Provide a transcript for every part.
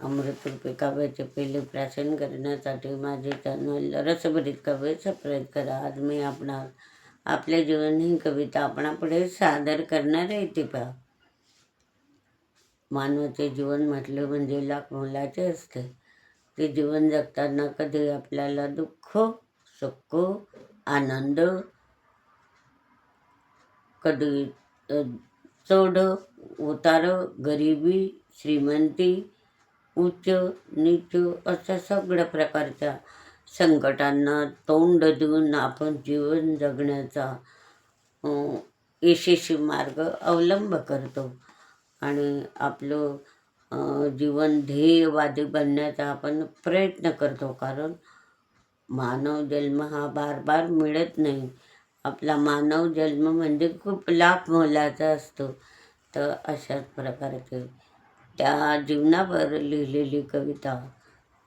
अमृतरूपी काव्याचे पहिले प्राशन करण्यासाठी माझे चॅनल रसभरीत कवे सबस्क्राईब करा. आज मी आपणा आपल्या जीवन ही कविता आपणापुढे सादर करणार आहे ती पहा. मानवाचे जीवन म्हटले म्हणजे लाख मोलाचे असते. ते जीवन जगताना कधी आपल्याला दुःख सुख आनंद कधी चोड चढ उतार गरिबी श्रीमंती उच्च नीच अशा सगळ्या प्रकारच्या संकटांना तोंड देऊन आपण जीवन जगण्याचा यशस्वी मार्ग अवलंब करतो. आणि आपलं जीवन ध्येयवादी बनण्याचा आपण प्रयत्न करतो. कारण मानव जन्म हा बार बार मिळत नाही. आपला मानव जन्म म्हणजे खूप लाभ मोलाचा असतो. तर अशाच प्रकारचे त्या जीवनावर लिहिलेली कविता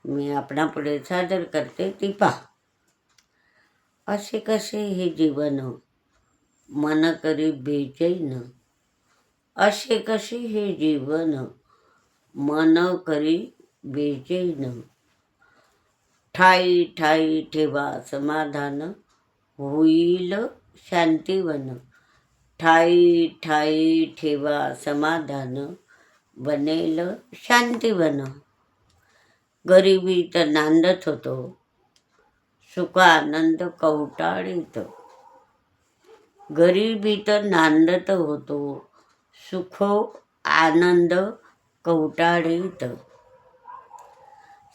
मी आपणापुढे सादर करते ती पहा. असे कसे हे जीवन मन करी बेचैन? असे कसे हे जीवन मन करी बेचैन? ठाई ठाई ठेवा समाधान होईल शांतीवन. ठाई ठाई ठेवा समाधान बनेल शांतीवन गरिबीत नांदत होतो. सुख आनंद कवटाळीत गरिबीत नांदत होतो. सुख आनंद कवटाळीत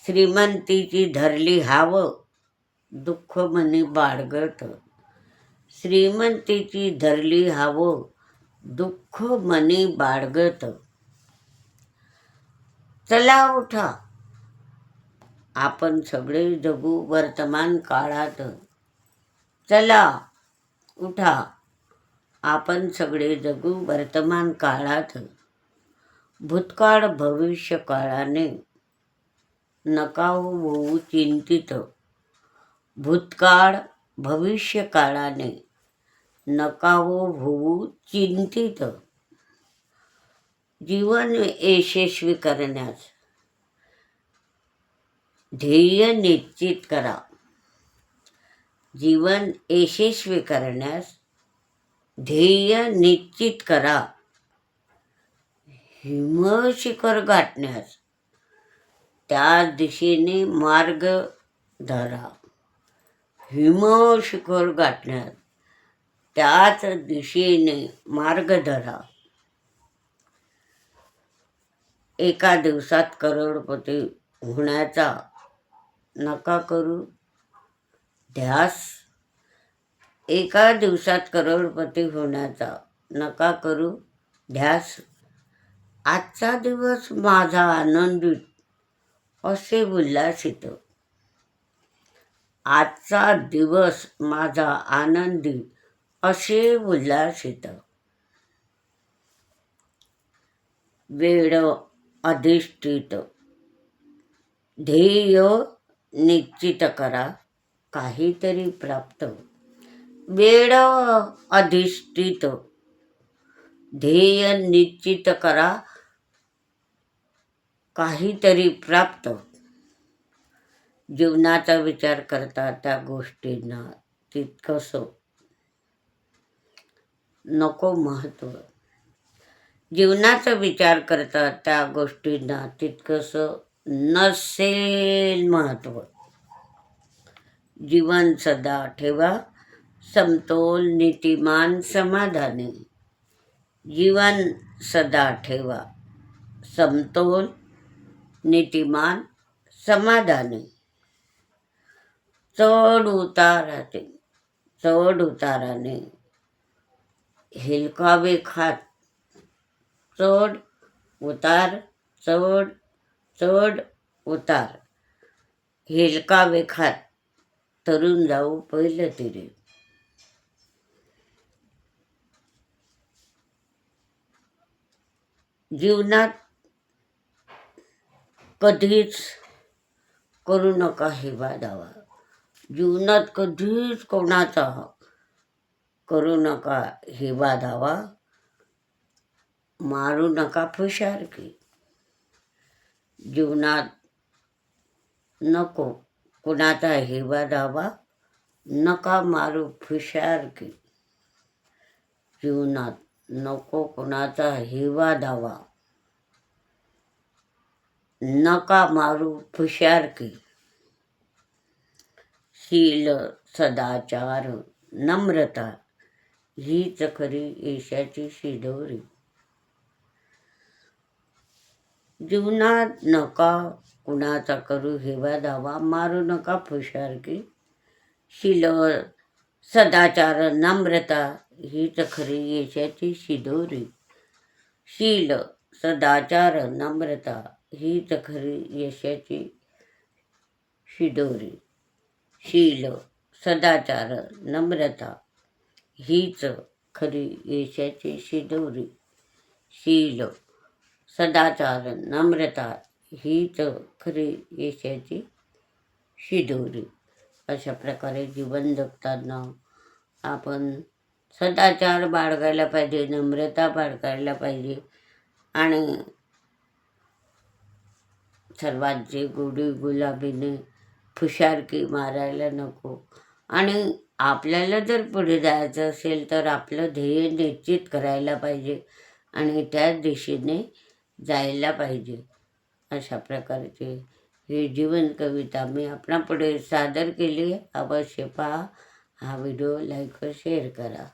श्रीमंतीची धरली हाव दुःख मनी बाळगत. श्रीमंतीची धरली हाव दुःख मनी बाळगत. चला उठा. आपण सगळे जगू वर्तमान काळात. चला उठा. आपण सगळे जगू वर्तमान काळात. भूतकाळ भविष्य काळाने नका होऊ चिंतित. भूतकाळ भविष्य काळाने नका होऊ चिंतित. जीवन यशस्वी करण्यास ध्येय निश्चित करा. जीवन यशस्वी करण्यास ध्येय निश्चित करा. हिमशिखर गाठण्यास त्या दिशेने मार्ग धरा. हिमशिखर गाठण्यास त्याच दिशेने मार्ग धरा. एका दिवसात करोडपती होण्याचा नका करू. ध्यास एका दिवसात करोडपती होण्याचा नका करू. ध्यास आजचा दिवस माझा आनंदित असे उल्हासित आजचा दिवस माझा आनंदी असे उल्हासित वेळ अधिष्ठित. ध्येय निश्चित करा काहीतरी प्राप्त. वेळ अधिष्ठित. ध्येय निश्चित करा काहीतरी प्राप्त. जीवनाचा विचार करता त्या गोष्टींना तितकंसं नको महत्त्व जीवनाचा विचार करता त्या गोष्टींना तितकंसं नसेल महत्त्व जीवन सदा ठेवा समतोल नीतिमान समाधानी. जीवन सदा ठेवा समतोल नीतिमान समाधानी. चढ उताराचे चढ उताराने हेलकावे खात चढ उतार चढ चढ उतार. हेलकावे वेखात तरुण जाऊ पहिलं तिरे. जीवनात कधीच करू नका हेवा दावा. जीवनात कधीच कोणाचा करू नका हेवा दावा. मारू नका फुशारकी जीवनात नको कुणाचा हिवा दावा नका मारू फुशारकी जीवनात नको कुणाचा हिवा दावा नका मारू फुशारकी शील सदाचार नम्रता हीच खरी यशाची शिदोरी. जीवनात नका कुणाचा करू हेवा दावा मारू नका फुशारकी. शील सदाचार नम्रता हीच खरी यशाची शिदोरी. शील सदाचार नम्रता हीच खरी यशाची शिदोरी. शील सदाचार नम्रता हीच खरी यशाची शिदोरी. शील सदाचार नम्रता हीच खरी यशाची शिदोरी. अशा प्रकारे जीवन जगताना आपण सदाचार बाळगायला पाहिजे नम्रता बाळगायला पाहिजे आणि सर्वात जे गोडी गुलाबीने फुशारकी मारायला नको. आणि आपल्याला जर पुढे जायचं असेल तर आपलं ध्येय निश्चित करायला पाहिजे आणि त्याच दिशेने जायला पाहिजे. अशा प्रकारचे ही जीवन कविता मी आपणापुढे सादर केली. अवश्य पहा. हा व्हिडिओ लाईक व शेअर करा.